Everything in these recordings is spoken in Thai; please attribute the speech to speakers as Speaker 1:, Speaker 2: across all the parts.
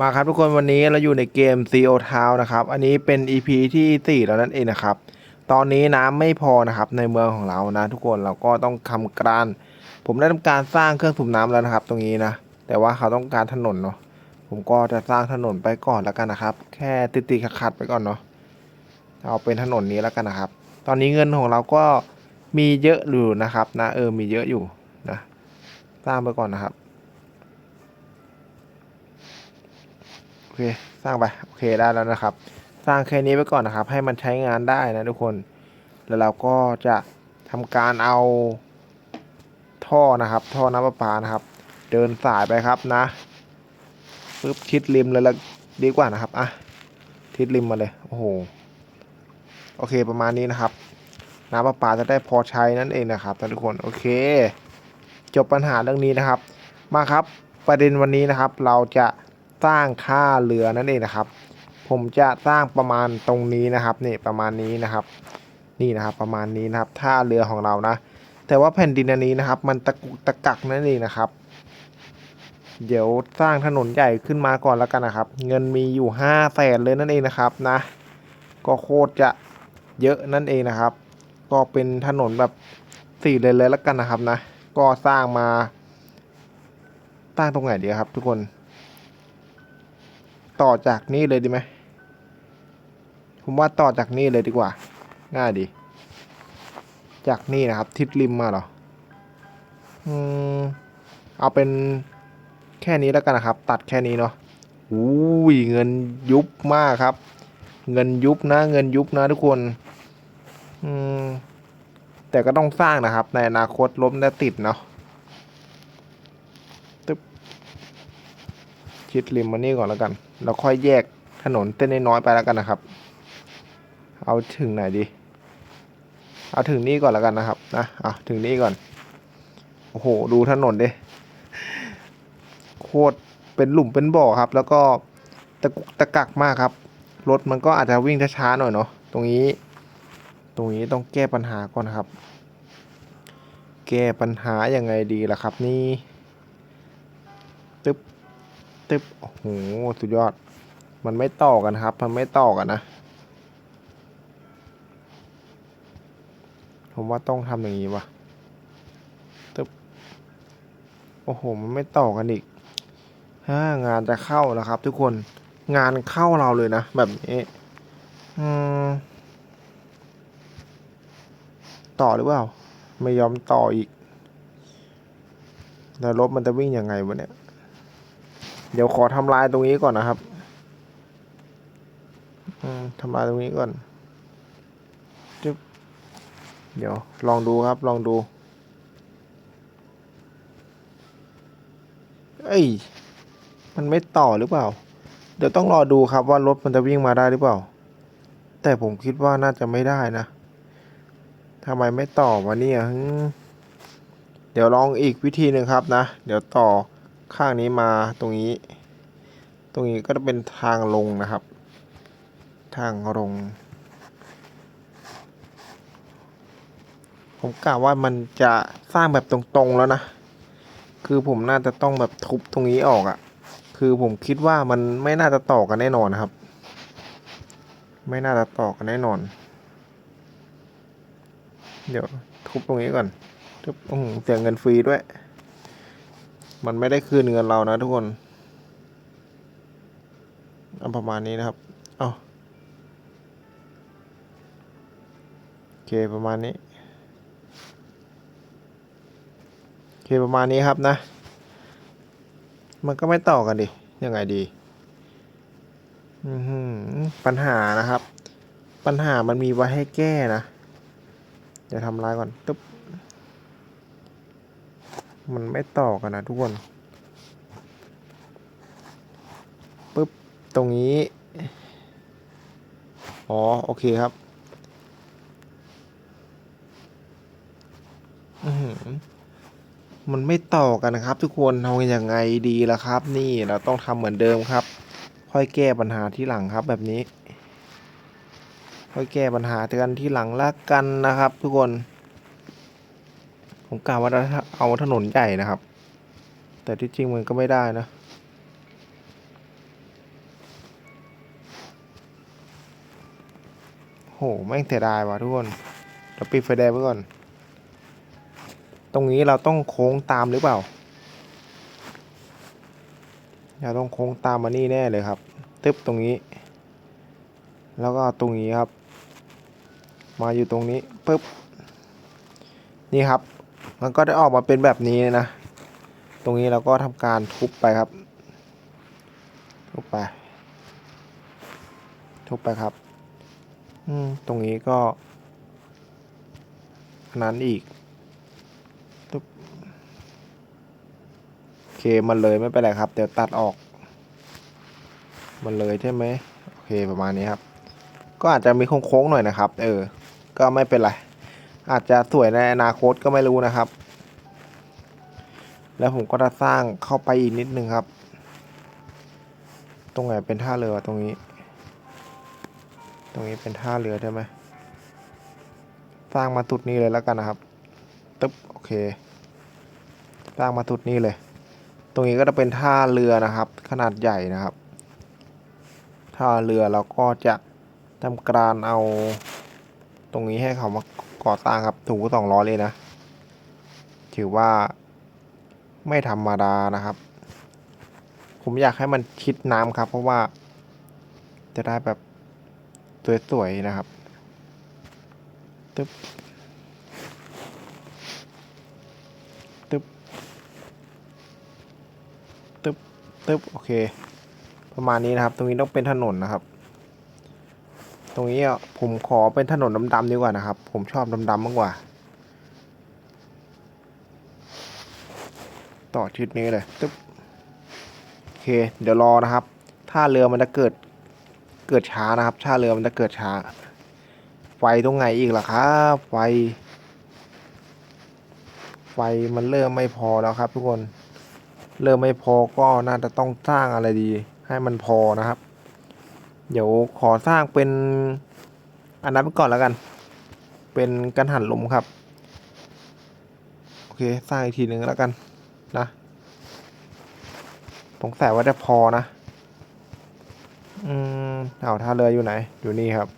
Speaker 1: มาครับทุกคนวันนี้เราอยู่ในเกม CO Town นะครับ อันนี้เป็น EP ที่ 4 แล้วนั่นเองนะครับ ตอนนี้น้ำไม่พอนะครับในเมืองของเรานะ ทุกคนเราก็ต้องทำการ ผมได้ทำการสร้างเครื่องสูบน้ำแล้วนะครับ ตรงนี้นะ แต่ว่าเขาต้องการถนนเนาะผมก็จะสร้างถนนไปก่อนแล้วกันนะครับ แค่ติดติดๆขัดๆไปก่อนเนาะเอาเป็นถนนนี้แล้วกันนะครับ ตอนนี้เงินของเราก็มีเยอะอยู่นะครับนะเออมีเยอะอยู่นะสร้างไปก่อนนะครับ อเคสร้างไปโอเคได้แล้วนะครับ สร้างแค่นี้ไปก่อนนะครับ ให้มันใช้งานได้นะทุกคน แล้วเราก็จะทำการเอาท่อนะครับ ท่อน้ำประปานะครับ เดินสายไปครับนะปึ๊บชิดริมเลยละดีกว่านะครับอะทิศริมมาเลยโอ้โหโอเคประมาณนี้นะครับ น้ำประปาจะได้พอใช้นั่นเองนะครับทุกคนโอเค จบปัญหาเรื่องนี้นะครับ มาครับประเด็นวันนี้นะครับ เราจะ สร้างท่าเรือนั่นเองนะครับ ผมจะสร้างประมาณตรงนี้นะครับนี่ประมาณนี้นะครับ นี่นะครับประมาณนี้นะครับท่าเรือของเรานะ แต่ว่าแผ่นดินอันนี้นะครับ มันตะกุกตะกักนั่นเองนะครับ เดี๋ยวสร้างถนนใหญ่ขึ้นมาก่อนแล้วกันนะครับ เงินมีอยู่ห้าแสนเลยนั่นเองนะครับนะ ก็โคตรจะเยอะนั่นเองนะครับ ก็เป็นถนนแบบสี่เลนเลยแล้วกันนะครับนะ ก็สร้างมาสร้างตรงไหนดีครับทุกคน ต่อจากนี่เลยดีไหมผมว่าต่อจากนี่เลยดีกว่า ง่ายดี จากนี่นะครับ ทิศริมมาหรอ อืม เอาเป็นแค่นี้แล้วกันนะครับ ตัดแค่นี้เนาะอู้ยเงินยุบมากครับ เงินยุบนะ เงินยุบนะทุกคน อืม แต่ก็ต้องสร้างนะครับ ในอนาคตล้มได้ติดเนาะชิดริมมานี่ก่อนแล้วกัน แล้วค่อยแยกถนนเส้นน้อยๆไปแล้วกันนะครับ เอาถึงไหนดี เอาถึงนี่ก่อนแล้วกันนะครับนะเอาถึงนี่ก่อน โอ้โห ดูถนนดิ โคตรเป็นหลุมเป็นบ่อครับ แล้วก็ตะกุกตะกักมากครับ รถมันก็อาจจะวิ่งช้าๆหน่อยเนาะ ตรงนี้ ตรงนี้ต้องแก้ปัญหาก่อนครับ แก้ปัญหายังไงดีล่ะครับนี่ตึ๊บตึ๊บ หสุดยอด มันไม่ต่อกันครับ มันไม่ต่อกันนะ ผมว่าต้องทำอย่างนี้วะตึ๊บโอ้โห มันไม่ต่อกันอีกฮ่างานจะเข้าแล้วครับ ทุกคน งานเข้าเราเลยนะ แบบนี้อืมต่อหรือเปล่า ไม่ยอมต่ออีกแล้วรถมันจะวิ่งยังไงวะเนี่ย เดี๋ยวขอทำลายตรงนี้ก่อนนะครับอืมทำลายตรงนี้ก่อนจึ๊บเดี๋ยวลองดูครับ ลองดู เอ้ย มันไม่ต่อหรือเปล่า เดี๋ยวต้องรอดูครับว่ารถมันจะวิ่งมาได้หรือเปล่า แต่ผมคิดว่าน่าจะไม่ได้นะทำไมไม่ต่อวะเนี่ยเดี๋ยวลองอีกวิธีหนึ่งครับนะ เดี๋ยวต่อ ข้างนี้มาตรงนี้ ตรงนี้ก็จะเป็นทางลงนะครับ ทางลง ผมกะว่ามันจะสร้างแบบตรงๆแล้วนะ คือผมน่าจะต้องแบบทุบตรงนี้ออกอะ่ะ คือผมคิดว่ามันไม่น่าจะต่อกันแน่นอนนะครับ ไม่น่าจะต่อกันแน่นอน เดี๋ยวทุบตรงนี้ก่อนทุบเสียเงินฟรีด้วย มันไม่ได้คืนเงินเรานะทุกคนเอาประมาณนี้นะครับ เอาโอเคประมาณนี้ โอเคประมาณนี้ครับนะ มันก็ไม่ต่อกันดิ ยังไงดีอือหือปัญหานะครับ ปัญหามันมีไว้ให้แก้นะ เดี๋ยวทำลายก่อนตึ๊บ มันไม่ต่อกันนะทุกคนปึ๊บตรงนี้ อ๋อ โอเคครับอือหือมันไม่ต่อกันนะครับ ทุกคนทำยังไงดีล่ะครับ นี่เราต้องทำเหมือนเดิมครับ ค่อยแก้ปัญหาที่หลังครับแบบนี้ ค่อยแก้ปัญหากันที่หลังละกันนะครับ ทุกคน ผมกล่าวว่าเอาถนนใหญ่นะครับ แต่ที่จริงมันก็ไม่ได้นะ โห แม่งเสียดายว่ะทุกคนเราปิดไฟแดงไว้ก่อน ตรงนี้เราต้องโค้งตามหรือเปล่า เราต้องโค้งตามมานี่แน่เลยครับ ตึ๊บตรงนี้ แล้วก็ตรงนี้ครับ มาอยู่ตรงนี้ปึ๊บนี่ครับ มันก็ได้ออกมาเป็นแบบนี้นะ ตรงนี้เราก็ทำการทุบไปครับ ทุบไป ทุบไปครับ อืม ตรงนี้ก็นนั้นอีกทุบโอเค มันเลยไม่เป็นไรครับ เดี๋ยวตัดออก มันเลยใช่ไหมโอเคประมาณนี้ครับ ก็อาจจะมีโค้งๆหน่อยนะครับ เออ ก็ไม่เป็นไร อาจจะสวยในอนาคตก็ไม่รู้นะครับ แล้วผมก็จะสร้างเข้าไปอีกนิดนึงครับ ตรงไหนเป็นท่าเรือตรงนี้ ตรงนี้เป็นท่าเรือใช่ไหมสร้างมาตุดนี้เลยแล้วกันนะครับตึ๊บโอเค สร้างมาตุดนี้เลย ตรงนี้ก็จะเป็นท่าเรือนะครับ ขนาดใหญ่นะครับ ท่าเรือเราก็จะทำการเอาตรงนี้ให้เขามา ก่อสร้างครับถูกสองร้อเลยนะ ถือว่าไม่ธรรมดานะครับ ผมอยากให้มันชิดน้ำครับ เพราะว่าจะได้แบบสวยๆนะครับตึ๊บตึ๊บตึ๊บตึ๊บโอเค ประมาณนี้นะครับ ตรงนี้ต้องเป็นถนนนะครับ ตรงนี้อะผมขอเป็นถนนดำๆดีกว่านะครับ ผมชอบดำๆมากกว่า ต่อชิดนี้เลยตึ๊บโอเค เดี๋ยวรอนะครับถ้าเรือมันจะเกิดเกิดช้านะครับถ้าเรือมันจะเกิดช้า ไฟตรงไหนอีกล่ะครับไฟ ไฟมันเริ่มไม่พอแล้วครับ ทุกคน เริ่มไม่พอก็น่าจะต้องสร้างอะไรดี ให้มันพอนะครับ เดี๋ยวขอสร้างเป็นอันนั้นไปก่อนแล้วกัน เป็นกันหันลมครับ โอเค สร้างอีกทีหนึ่งแล้วกันนะสงสัยว่าจะพอนะ อืมเอาท่าเรืออยู่ไหน อยู่นี่ครับ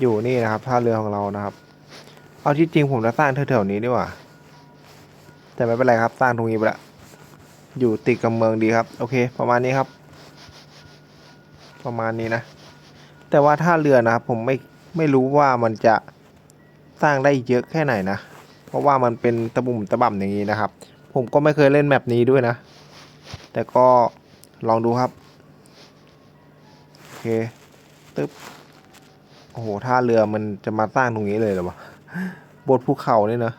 Speaker 1: อยู่นี่นะครับท่าเรือของเรานะครับ เอาที่จริงผมจะสร้างแถวๆนี้ดีกว่า แต่ไม่เป็นไรครับ สร้างตรงนี้ไปละ อยู่ติดกับเมืองดีครับ โอเค ประมาณนี้ครับ ประมาณนี้นะ แต่ว่าท่าเรือนะครับผมไม่ไม่รู้ว่ามันจะสร้างได้เยอะแค่ไหนนะ เพราะว่ามันเป็นตะบุ่มตะบ่ำอย่างนี้นะครับ ผมก็ไม่เคยเล่นแมปนี้ด้วยนะ แต่ก็ลองดูครับ โอเค ตึ๊บ โอ้โห ท่าเรือมันจะมาสร้างตรงนี้เลยหรอวะบนภูเขาเนี่ยนะ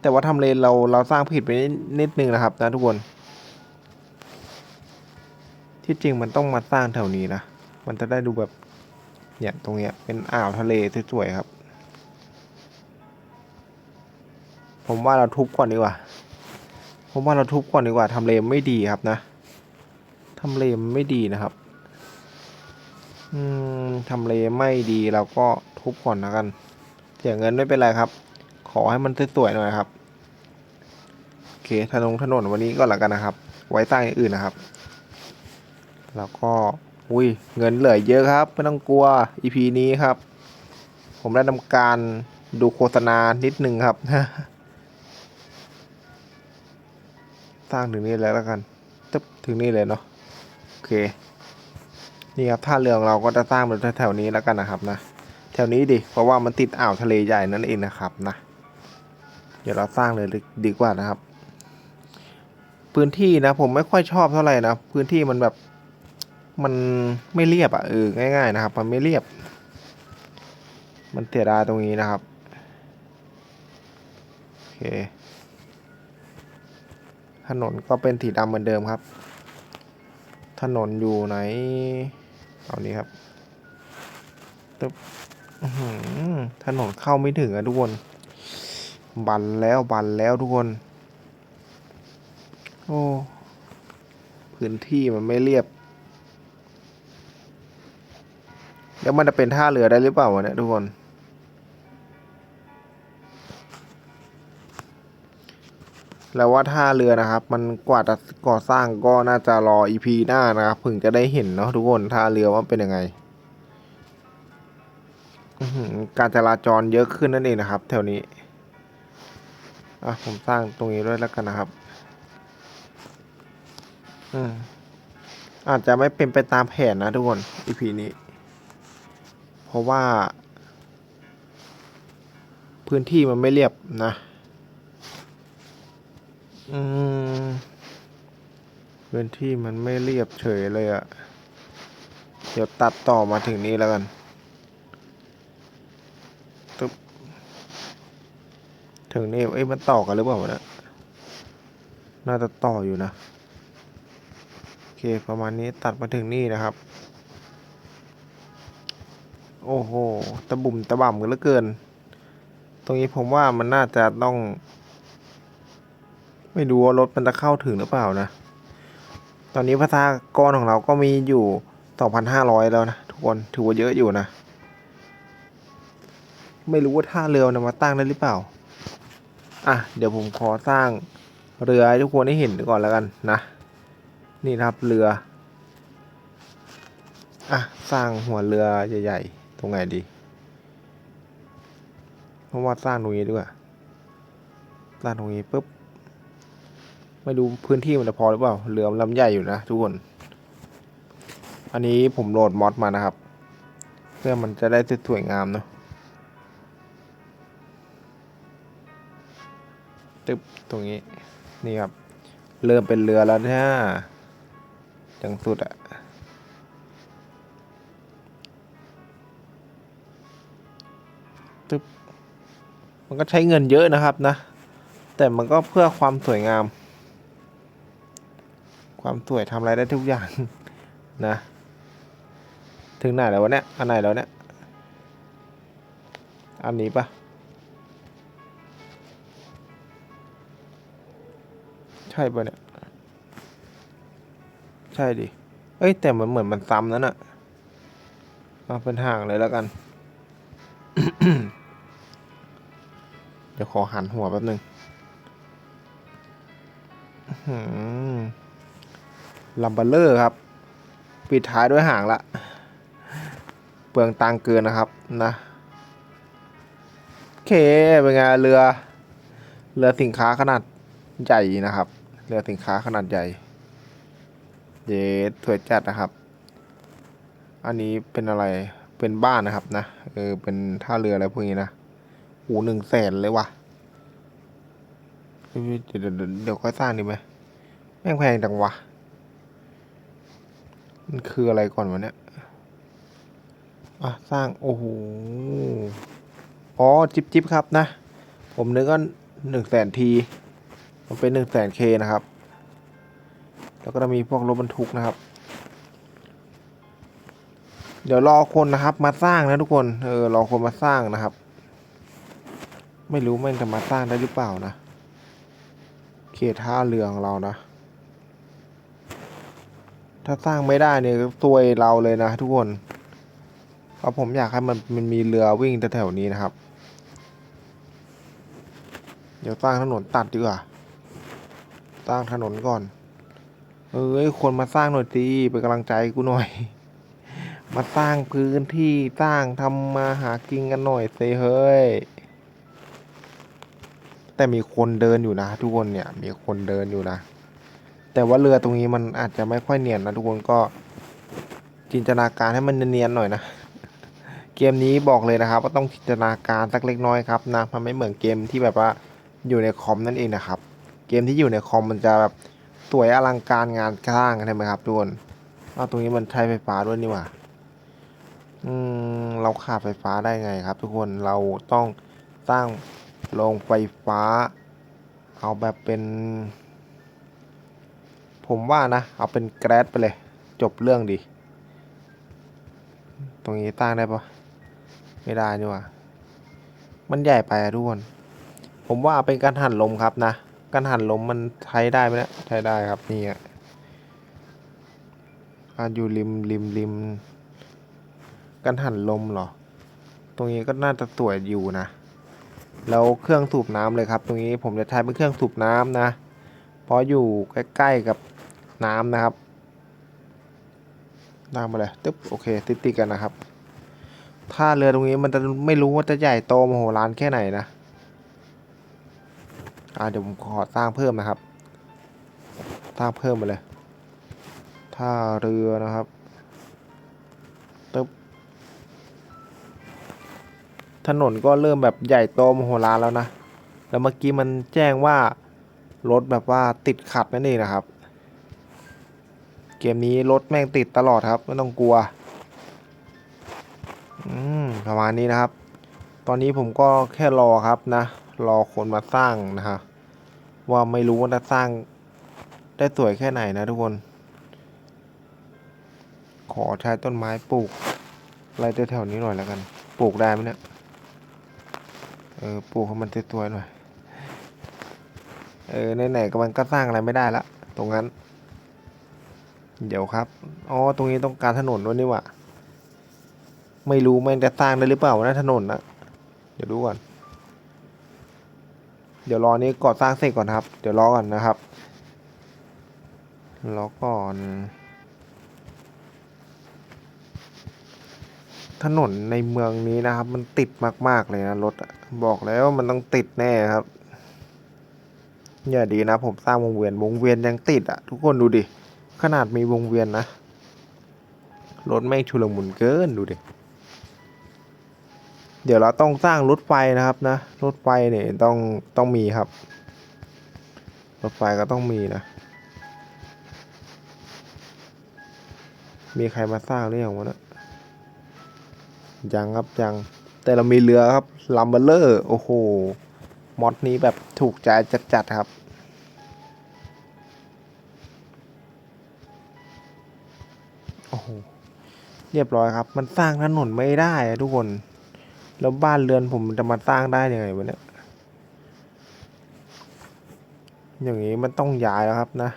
Speaker 1: แต่ว่าทำเลเราเราสร้างผิดไปนิดนึงนะครับนะทุกคน ที่จริงมันต้องมาสร้างแถวนี้นะ มันจะได้ดูแบบเนี่ยตรงเนี้ยเป็นอ่าวทะเลสวยๆครับ ผมว่าเราทุบก่อนดีกว่า ผมว่าเราทุบก่อนดีกว่าทำเลไม่ดีครับนะทำเลไม่ดีนะครับ อืมทำเลไม่ดีเราก็ทุบก่อนนะกัน เสียเงินไม่เป็นไรครับ ขอให้มันสวยๆหน่อยครับ โอเคถนนถนนวันนี้ก็แล้วกันนะครับ ไว้สร้างอย่างอื่นนะครับ แล้วก็อุ้ยเงินเหลือเยอะครับ ไม่ต้องกลัว EP นี้ครับ ผมได้ทำการดูโฆษณานิดนึงครับ สร้างถึงนี่เลยแล้วกันตึ๊บถึงนี่เลยเนาะโอเค นี่ครับท่าเรือของเราก็จะสร้างบนแถวนี้แล้วกันนะครับนะแถวนี้ดิเพราะว่ามันติดอ่าวทะเลใหญ่นั่นเองนะครับนะเดี๋ยวเราสร้างเลยดีกว่านะครับ พื้นที่นะผมไม่ค่อยชอบเท่าไหร่นะพื้นที่มันแบบ มันไม่เรียบอะเออง่าย ๆ นะครับ มันไม่เรียบ มันเสียดายตรงนี้นะครับโอเคถนนก็เป็นสีดำเหมือนเดิมครับ ถนนอยู่ไหนเอานี้ครับตึ๊บถนนเข้าไม่ถึงอะทุกคน บันแล้วบันแล้วทุกคน โอ้ พื้นที่มันไม่เรียบ แล้วมันจะเป็นท่าเรือได้หรือเปล่าวะเนี่ยทุกคน แล้วว่าท่าเรือนะครับ มันกว่าจะก่อสร้างก็น่าจะรออีพีหน้านะครับถึงจะได้เห็นเนาะทุกคนท่าเรือว่าเป็นยังไงการจราจรเยอะขึ้นนั่นเองนะครับ แถวนี้อะผมสร้างตรงนี้ด้วยแล้วกันนะครับอืมอาจจะไม่เป็นไปตามแผนนะทุกคน EP นี้ เพราะว่า พื้นที่มันไม่เรียบนะอืมพื้นที่มันไม่เรียบเฉยเลยอะเดี๋ยวตัดต่อมาถึงนี้แล้วกันตึ๊บถึงนี่เอ้ยมันต่อกันหรือเปล่าวะเนี่ยน่าจะต่ออยู่นะ โอเค ประมาณนี้ตัดมาถึงนี่นะครับ โอ้โห ตะบุ่มตะบ่ำกันเหลือเกิน ตรงนี้ผมว่ามันน่าจะต้อง ไม่รู้ว่ารถมันจะเข้าถึงหรือเปล่านะ ตอนนี้พัฒนากรของเราก็มีอยู่ 2,500 แล้วนะ ทุกคน ถือว่าเยอะอยู่นะ ไม่รู้ว่าท่าเรือนะมาตั้งได้หรือเปล่า อะ เดี๋ยวผมขอสร้างเรือให้ทุกคนได้เห็นก่อนแล้วกันนะ นี่นะครับเรือ อะ สร้างหัวเรือใหญ่ ๆ ตรงไหนดีเพราะว่าสร้างตรงนี้ดีกว่าสร้างตรงนี้ปุ๊บไม่รู้พื้นที่มันจะพอหรือเปล่าเรือลำใหญ่อยู่นะทุกคน อันนี้ผมโหลดมอดมานะครับ เพื่อมันจะได้สวยงามเนาะตึ๊บตรงนี้นี่ครับ เริ่มเป็นเรือแล้วเนี่ยจังสุดอะ มันก็ใช้เงินเยอะนะครับนะ แต่มันก็เพื่อความสวยงาม ความสวยทำอะไรได้ทุกอย่างนะ ถึงไหนแล้ววะเนี่ย อันไหนแล้วเนี่ย อันนี้ปะใช่ปะเนี่ย ใช่ดิ เอ้ยแต่มันเหมือนมันซ้ำนั่นอะมาเป็นห่างเลยแล้วกัน ดี๋ยวขอหันหัวแป๊บหนึ่งลัมเบลเลอร์ครับ ปิดท้ายด้วยหางละ เปลืองตังเกินนะครับนะโอเค เป็นไงเรือ เรือสินค้าขนาดใหญ่นะครับ เรือสินค้าขนาดใหญ่เย็ดสวยจัดนะครับ อันนี้เป็นอะไร เป็นบ้านนะครับนะ เออ เป็นท่าเรืออะไรพวกนี้นะ หูหนึ่งแสนเลยว่ะเดี๋ยวเดี๋ยวเดี๋ยวเดี๋ยวค่อยสร้างดีไหมแม่งแพงจังวะ มันคืออะไรก่อนวะเนี่ย อะ สร้าง โอ้โห อ๋อ จิบจิบครับนะ ผมนึกว่าหนึ่งแสนที มันเป็นหนึ่งแสนเคนะครับ แล้วก็จะมีพวกรถบรรทุกนะครับ เดี๋ยวรอคนนะครับมาสร้างนะทุกคน เออ รอคนมาสร้างนะครับ ไม่รู้ม่งจะมาสร้างได้หรือเปล่านะ เขตท่าเรือของเรานะ ถ้าสร้างไม่ได้เนี่ยซวยเราเลยนะทุกคนเพราะผมอยากให้มันมันมีเรือวิ่งแถวๆนี้นะครับ เดี๋ยวสร้างถนนตัดดีกว่า สร้างถนนก่อน เอ้ยคนมาสร้างหน่อยสิเป็นกำลังใจกูหน่อยมาสร้างพื้นที่สร้างทำมาหากินกันหน่อยสิเฮ้ย แต่มีคนเดินอยู่นะ ทุกคนเนี่ยมีคนเดินอยู่นะ แต่ว่าเรือตรงนี้มันอาจจะไม่ค่อยเนียนนะทุกคนก็จินตนาการให้มันเนียนๆหน่อยนะเกมนี้บอกเลยนะครับ ว่าต้องจินตนาการสักเล็กน้อยครับนะมันไม่เหมือนเกมที่แบบว่าอยู่ในคอมนั่นเองนะครับ เกมที่อยู่ในคอมมันจะแบบสวยอลังการงานสร้างใช่ไหมครับทุกคนอ้าวตรงนี้มันใช้ไฟฟ้าด้วยนี่หว่าอืมเราขาดไฟฟ้าได้ไงครับ ทุกคนเราต้องสร้าง โรงไฟฟ้า เอาแบบเป็น ผมว่านะ เอาเป็นแกรดไปเลย จบเรื่องดี ตรงนี้ตั้งได้ปะไม่ได้นี่ว่ามันใหญ่ไปอะทุกคนผมว่าเป็นการหันลมครับนะ การหันลมมันใช้ได้ไหมนี่ยใช้ได้ครับนี่อะอยู่ริมริมริมการหันลมเหรอ ตรงนี้ก็น่าจะสวยอยู่นะ แล้วเครื่องสูบน้ำเลยครับ ตรงนี้ผมจะใช้เป็นเครื่องสูบน้ำนะ เพราะอยู่ใกล้ๆกับน้ำนะครับตามมาเลยตึ๊บโอเคติดๆกันนะครับท่าเรือตรงนี้มันจะไม่รู้ว่าจะใหญ่โตมโหฬารแค่ไหนนะอ่าเดี๋ยวผมขอสร้างเพิ่มนะครับ สร้างเพิ่มมาเลย ท่าเรือนะครับ ถนนก็เริ่มแบบใหญ่โตมโหฬารแล้วนะ แล้วเมื่อกี้มันแจ้งว่ารถแบบว่าติดขัดนั่นเองนะครับ เกมนี้รถแม่งติดตลอดครับไม่ต้องกลัว อืมประมาณนี้นะครับ ตอนนี้ผมก็แค่รอครับนะ รอคนมาสร้างนะฮะว่าไม่รู้ว่าจะสร้างได้สวยแค่ไหนนะทุกคน ขอใช้ต้นไม้ปลูกอะไรแถวๆนี้หน่อยแล้วกัน ปลูกได้ไหมเนี่ย เออปลูกให้มันสวยๆหน่อย เออไหนๆก็มันก็สร้างอะไรไม่ได้ละตรงนั้น เดี๋ยวครับ อ๋อ ตรงนี้ต้องการถนนด้วยนี่หว่าไม่รู้แม่งจะสร้างได้หรือเปล่านะถนนนะเดี๋ยวดูก่อน เดี๋ยวรอนี้ก่อสร้างเสร็จก่อนครับ เดี๋ยวรอก่อนนะครับ รอก่อน ถนนในเมืองนี้นะครับ มันติดมากๆเลยนะรถบอกแล้วมันต้องติดแน่ครับอย่าดีนะ ผมสร้างวงเวียนวงเวียนยังติดอะทุกคนดูดิ ขนาดมีวงเวียนนะรถไม่งชุลมุนเกินดูดิ เดี๋ยวเราต้องสร้างรถไฟนะครับนะรถไฟเนี่ยต้องต้องมีครับ รถไฟก็ต้องมีนะ มีใครมาสร้างหรืองวะเนะยั ยังครับยังแต่เรามีเรือครับลัมเบอร์เลอร์โอ้โหมอดนี้แบบถูกใจจัดๆครับโอ้โหเรียบร้อยครับ มันสร้างถนนไม่ได้ทุกคน แล้วบ้านเรือนผมจะมาสร้างได้ยังไงวะเนี่ยอย่างนี้มันต้องย้ายแล้วครับนะ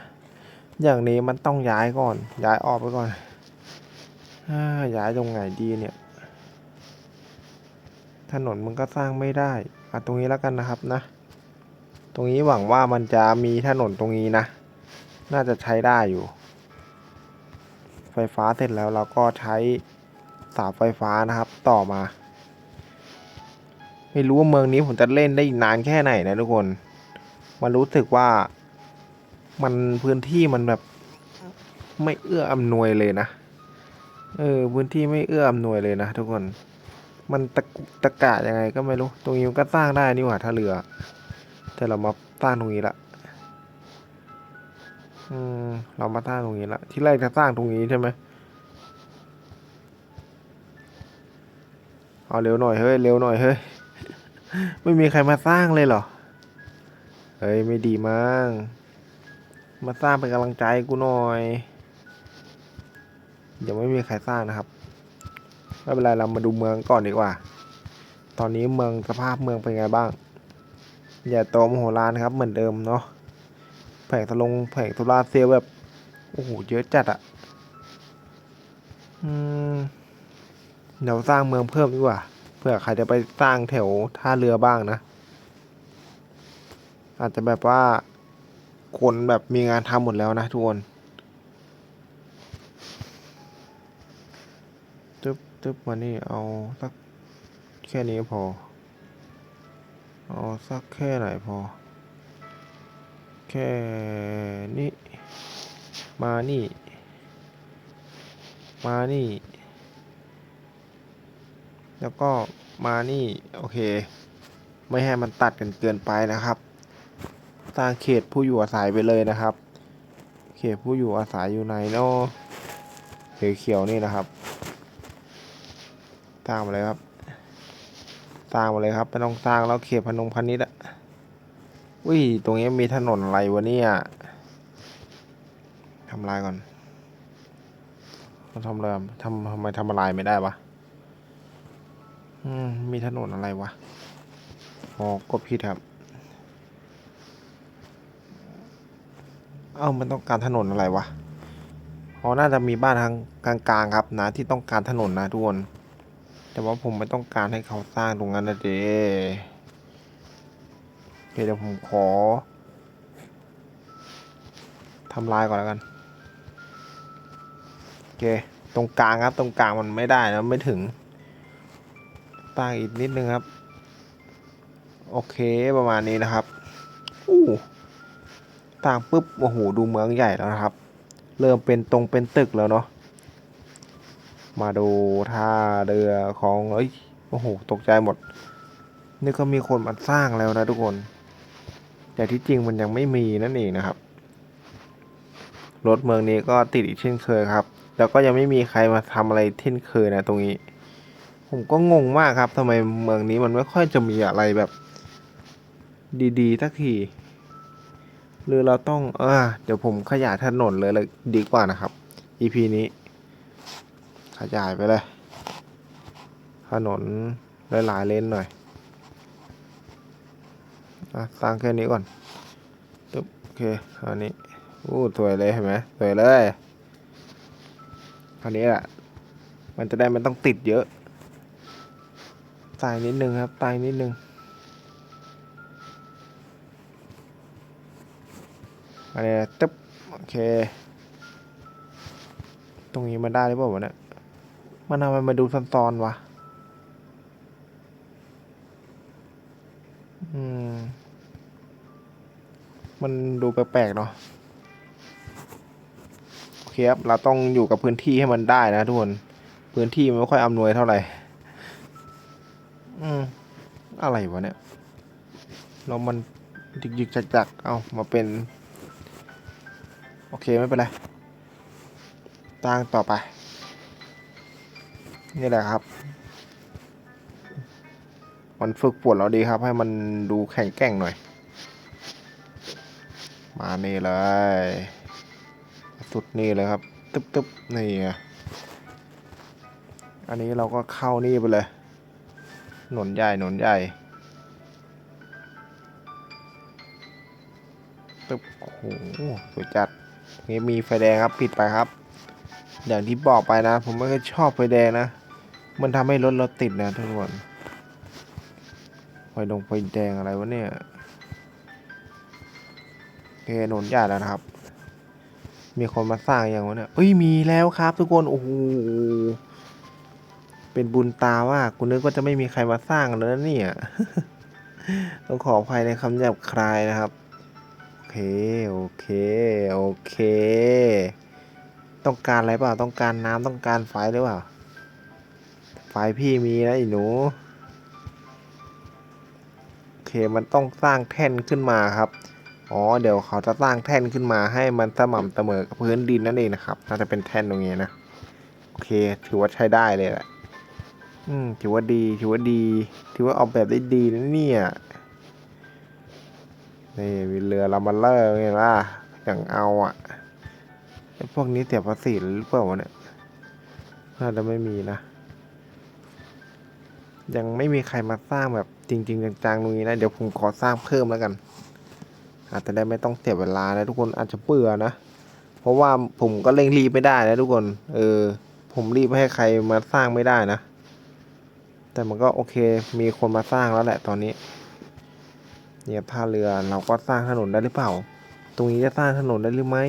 Speaker 1: อย่างนี้มันต้องย้ายก่อน ย้ายออกไปก่อนอย้ายตรงไหนดีเนี่ย ถนนมันก็สร้างไม่ได้อะตรงนี้แล้วกันนะครับนะ ตรงนี้หวังว่ามันจะมีถนนตรงนี้นะ น่าจะใช้ได้อยู่ ไฟฟ้าเสร็จแล้วเราก็ใช้สาไฟฟ้านะครับ ต่อมา ไม่รู้ว่าเมืองนี้ผมจะเล่นได้อีกนานแค่ไหนนะทุกคนมันรู้สึกว่ามันพื้นที่มันแบบไม่เอื้ออำนวยเลยนะ เออ พื้นที่ไม่เอื้ออำนวยเลยนะทุกคน มันตะกุตะกะยังไงก็ไม่รู้ ตรงนี้มันก็สร้างได้นี่หว่าถ้าเรือ แต่เรามาสร้างตรงนี้ละอืมเรามาสร้างตรงนี้ละ ที่แรกจะสร้างตรงนี้ใช่ไหมเอาเร็วหน่อยเฮ้ยเร็วหน่อยเฮ้ย ไม่มีใครมาสร้างเลยเหรอ เฮ้ยไม่ดีมั้ง มาสร้างเป็นกำลังใจกูหน่อยเดี๋ยวไม่มีใครสร้างนะครับ ไม่เป็นไรเรามาดูเมืองก่อนดีกว่า ตอนนี้เมืองสภาพเมืองเป็นไงบ้างอย่าโตมโหฬารครับเหมือนเดิมเนาะแผงตะลงแผงโซลาร์เซลล์แบบโอ้โหเยอะจัดอะอืมเดี๋ยวสร้างเมืองเพิ่มดีกว่าเพื่อใครจะไปสร้างแถวท่าเรือบ้างนะ อาจจะแบบว่าคนแบบมีงานทำหมดแล้วนะทุกคน ตึ๊บมานี่เอาสักแค่นี้พอ เอาสักแค่ไหนพอ แค่นี้ มานี่ มานี่ แล้วก็มานี่ โอเค ไม่ให้มันตัดกันเกินไปนะครับ สร้างเขตผู้อยู่อาศัยไปเลยนะครับ เขตผู้อยู่อาศัยอยู่ไหนเนาะเขียวๆนี่นะครับ สร้างมาเลยครับ สร้างมาเลยครับไม่ต้องสร้างแล้วเขตพนงพนิชย์อะอุ้ยตรงนี้มีถนนอะไรวะเนี่ยทำลายก่อนเราทำอะไรทำทำไมทำลายไม่ได้วะอืมมีถนนอะไรวะอ๋อกดผิดครับ เอ้ามันต้องการถนนอะไรวะอ๋อน่าจะมีบ้านทางกลางๆครับนะที่ต้องการถนนนะทุกคน แต่ว่าผมไม่ต้องการให้เขาสร้างตรงนั้นนะเจโอเคเดี๋ยวผมขอทำลายก่อนแล้วกัน โอเค ตรงกลางครับ ตรงกลางมันไม่ได้นะไม่ถึงตั้งอีกนิดนึงครับ โอเคประมาณนี้นะครับ อู้ตั้งปุ๊บ โอ้โห ดูเมืองใหญ่แล้วนะครับ เริ่มเป็นตรงเป็นตึกแล้วเนาะ มาดูท่าเรือของเอ้ยโอ้โหตกใจหมด นี่ก็มีคนมาสร้างแล้วนะทุกคน แต่ที่จริงมันยังไม่มีนั่นเองนะครับ รถเมืองนี้ก็ติดอีกเช่นเคยครับแล้วก็ยังไม่มีใครมาทำอะไรเช่นเคยนะตรงนี้ ผมก็งงมากครับทำไมเมืองนี้มันไม่ค่อยจะมีอะไรแบบ ดีๆสักทีหรือเราต้อง เออเดี๋ยวผมขยายถนนเลยเลยดีกว่านะครับ EP นี้ ขยายไปเลย ถนนหลายๆเลนหน่อยอสร้างแค่นี้ก่อนตึ๊บโอเคอันนี้อู้สวยเลยเห็นไหมสวยเลยคราวนี้แหละมันจะได้ไม่ต้องติดเยอะตายนิดนึงครับตายนิดนึงอันนี้ตึ๊บโอเค ตรงนี้มันได้หรือเปล่าวะเนี่ย มันทำไมมาดูซ้อนๆวะ อืม มันดูแปลกๆเนาะ โอเคครับ เราต้องอยู่กับพื้นที่ให้มันได้นะทุกคน พื้นที่มันไม่ค่อยอำนวยเท่าไหร่ อืม อะไรวะเนี่ยแล้วมันยึกๆจักๆ เอามาเป็น โอเคไม่เป็นไรตั้งต่อไป นี่แหละครับ มันฝึกฝนเราดีครับ ให้มันดูแข็งแกร่งหน่อย มานี่เลย สุดนี่เลยครับ ตึ๊บตึ๊บนี่ไงอันนี้เราก็เข้านี่ไปเลยหนนใหญ่หนนใหญ่ตึ๊บโอ้โหสวยจัดนี่มีไฟแดงครับ ปิดไปครับ อย่างที่บอกไปนะ ผมไม่ค่อยชอบไฟแดงนะ มันทำให้รถเราติดนะทุกคนไฟดงไฟแดงอะไรวะเนี่ยโอเคหนนใหญ่แล้วนะครับ มีคนมาสร้างอย่างวะเนี่ยเอ้ยมีแล้วครับ ทุกคนโอ้โหเป็นบุญตาว่ากูนึกว่าจะไม่มีใครมาสร้างแล้วนะเนี่ยต้องขออภัยในคำหยาบคลายนะครับ โอเค โอเค โอเค ต้องการอะไรเปล่า ต้องการน้ำต้องการไฟหรือเปล่า ไฟพี่มีนะอีหนู โอเคมันต้องสร้างแท่นขึ้นมาครับ อ๋อเดี๋ยวเขาจะสร้างแท่นขึ้นมาให้มันสม่ำเสมอกับพื้นดินนั่นเองนะครับ น่าจะเป็นแท่นตรงนี้นะ โอเค ถือว่าใช้ได้เลยแหละ อืม ถือว่าดี ถือว่าดี ถือว่าออกแบบได้ดีนะเนี่ย นี่มีเรือลามาเลอร์เห็นป่ะอย่างเอาอะพวกนี้เสียภาษีหรือเปล่าวะเนี่ย น่าจะไม่มีนะ ยังไม่มีใครมาสร้างแบบจริง ๆจังๆตรงนี้นะเดี๋ยวผมขอสร้างเพิ่มแล้วกัน อาจจะได้ไม่ต้องเสียเวลานะทุกคนอาจจะเบื่อนะ เพราะว่าผมก็เร่งรีบไม่ได้นะทุกคน เออ ผมรีบให้ใครมาสร้างไม่ได้นะ แต่มันก็โอเคมีคนมาสร้างแล้วแหละตอนนี้ เนี่ยท่าเรือเราก็สร้างถนนได้หรือเปล่า ตรงนี้จะสร้างถนนได้หรือไม่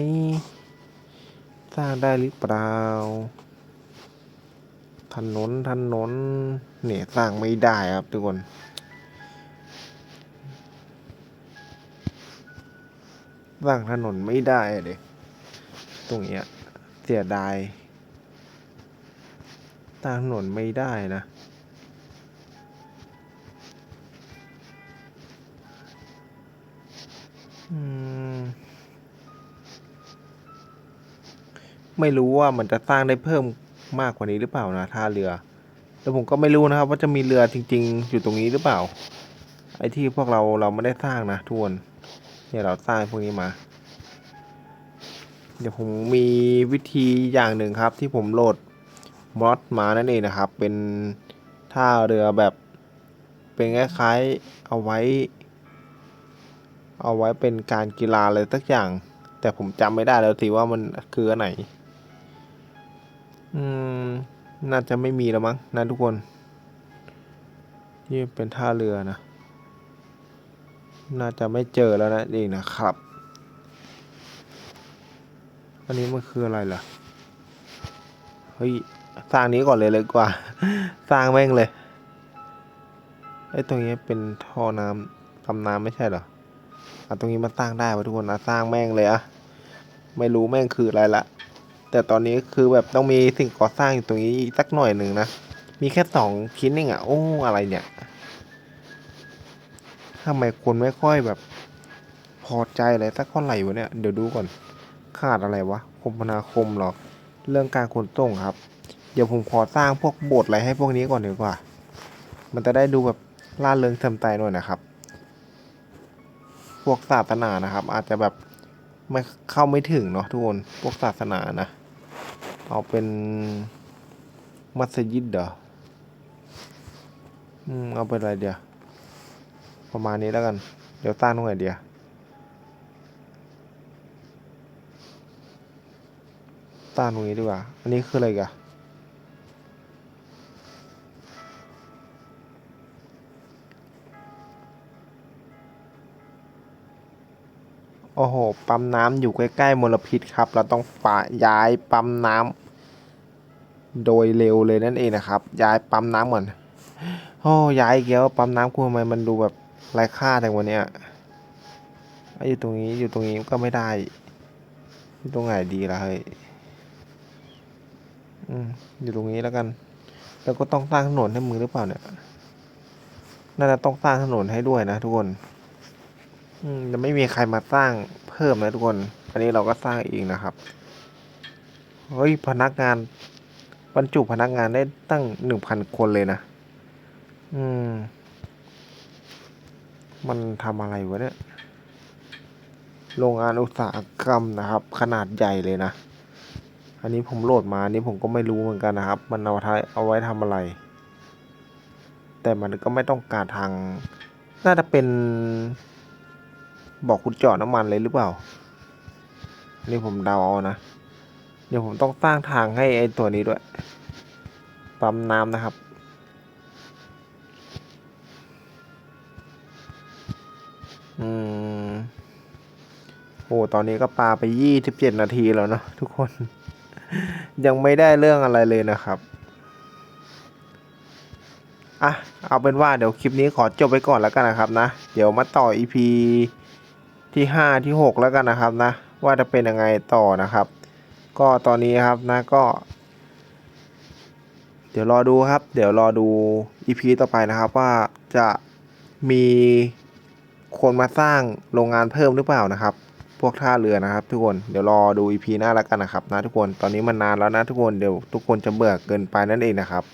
Speaker 1: สร้างได้หรือเปล่าถนนถนน เนี่ยสร้างไม่ได้ครับทุกคนสร้างถนนไม่ได้เด็ตรงเนี้ยเสียดายสร้างถนนไม่ได้นะไม่รู้ว่ามันจะสร้างได้เพิ่มมากกว่านี้หรือเปล่านะท่าเรือ แล้วผมก็ไม่รู้นะครับ ว่าจะมีเรือจริง ๆ อยู่ตรงนี้หรือเปล่า ไอ้ที่พวกเราเราไม่ได้สร้างนะทุกคนเนี่ยเราสร้างพวกนี้มา เดี๋ยวผมมีวิธีอย่างหนึ่งครับ ที่ผมโหลดมอดมานั่นเองนะครับ เป็นท่าเรือแบบเป็นคล้ายๆเอาไว้ เอาไว้เป็นการกีฬาอะไรสักอย่าง แต่ผมจำไม่ได้แล้วสิว่ามันคืออันไหน อืม น่าจะไม่มีแล้วมั้งนะทุกคนนี่เป็นท่าเรือนะ น่าจะไม่เจอแล้วนะเองนะครับ อันนี้มันคืออะไรล่ะ เฮ้ย สร้างนี้ก่อนเลยเลยกว่า สร้างแม่งเลย ไอ้ตรงนี้เป็นท่อน้ำตำน้ำไม่ใช่เหรออะตรงนี้มันสร้างได้วะทุกคนอะสร้างแม่งเลยอะไม่รู้แม่งคืออะไรละ แต่ตอนนี้คือแบบต้องมีสิ่งก่อสร้างอยู่ตรงนี้สักหน่อยหนึ่งนะ มีแค่สองชิ้นเองอะโอ้อะไรเนี่ยทำไมคนไม่ค่อยแบบ พอใจอะไรสักเท่าไหร่วะเนี่ย เดี๋ยวดูก่อน ขาดอะไรวะคมนาคมหรอ เรื่องการขนส่งครับ เดี๋ยวผมขอสร้างพวกโบสถ์อะไรให้พวกนี้ก่อนดีกว่า มันจะได้ดูแบบล่าเริงเทิมใจหน่อยนะครับ พวกศาสนานะครับ อาจจะแบบไม่เข้าไม่ถึงเนาะทุกคน พวกศาสนานะ เอาเป็นมัสยิดเหรออืมเอาเป็นอะไรเดียวประมาณนี้แล้วกัน เดี๋ยวสร้างตรงไหนเดียวสร้างตรงนี้ดีกว่า อันนี้คืออะไรกัน โอ้โห ปั๊มน้ำอยู่ใกล้ๆมลพิษครับ เราต้องฝ่าย้ายปั๊มน้ำโดยเร็วเลยนั่นเองนะครับ ย้ายปั๊มน้ำก่อน โอ้ย้ายอีกแล้วปั๊มน้ำกูทำไมมันดูแบบไร้ค่าแต่วันเนี้ยอะอยู่ตรงนี้อยู่ตรงนี้ก็ไม่ได้อยู่ตรงไหนดีล่ะเฮ้ยอืมอยู่ตรงนี้แล้วกัน แล้วก็ต้องสร้างถนนให้มือหรือเปล่าเนี่ย น่าจะต้องสร้างถนนให้ด้วยนะทุกคน จะไม่มีใครมาสร้างเพิ่มนะทุกคน อันนี้เราก็สร้างเองนะครับเฮ้ยพนักงานบรรจุพนักงานได้ตั้งหนึ่งพันคนเลยนะ อืม มันทำอะไรวะเนี่ยโรงงานอุตสาหกรรมนะครับ ขนาดใหญ่เลยนะ อันนี้ผมโหลดมาอันนี้ผมก็ไม่รู้เหมือนกันนะครับ มันเอาไว้เอาไว้ทำอะไร แต่มันก็ไม่ต้องการทาง น่าจะเป็น บอกคุณเจาะน้ำมันเลยหรือเปล่า นี่ผมเดาเอานะ เดี๋ยวผมต้องสร้างทางให้ไอ้ตัวนี้ด้วย ปั๊มน้ำนะครับอืมโอ้ตอนนี้ก็ปาไปยี่สิบเจ็ดนาทีแล้วเนอะทุกคน ยังไม่ได้เรื่องอะไรเลยนะครับอะเอาเป็นว่าเดี๋ยวคลิปนี้ขอจบไปก่อนแล้วกันนะครับนะ เดี๋ยวมาต่อ EP ที่ห้าที่หกแล้วกันนะครับนะ ว่าจะเป็นยังไงต่อนะครับ ก็ตอนนี้ครับนะก็ เดี๋ยวรอดูครับ เดี๋ยวรอดู EP ต่อไปนะครับว่าจะมีคนมาสร้างโรงงานเพิ่มหรือเปล่านะครับ พวกท่าเรือนะครับ ทุกคนเดี๋ยวรอดู EP หน้าแล้วกันนะครับนะทุกคนตอนนี้มันนานแล้วนะทุกคนเดี๋ยวทุกคนจะเบื่อเกินไปนั่นเองนะครับ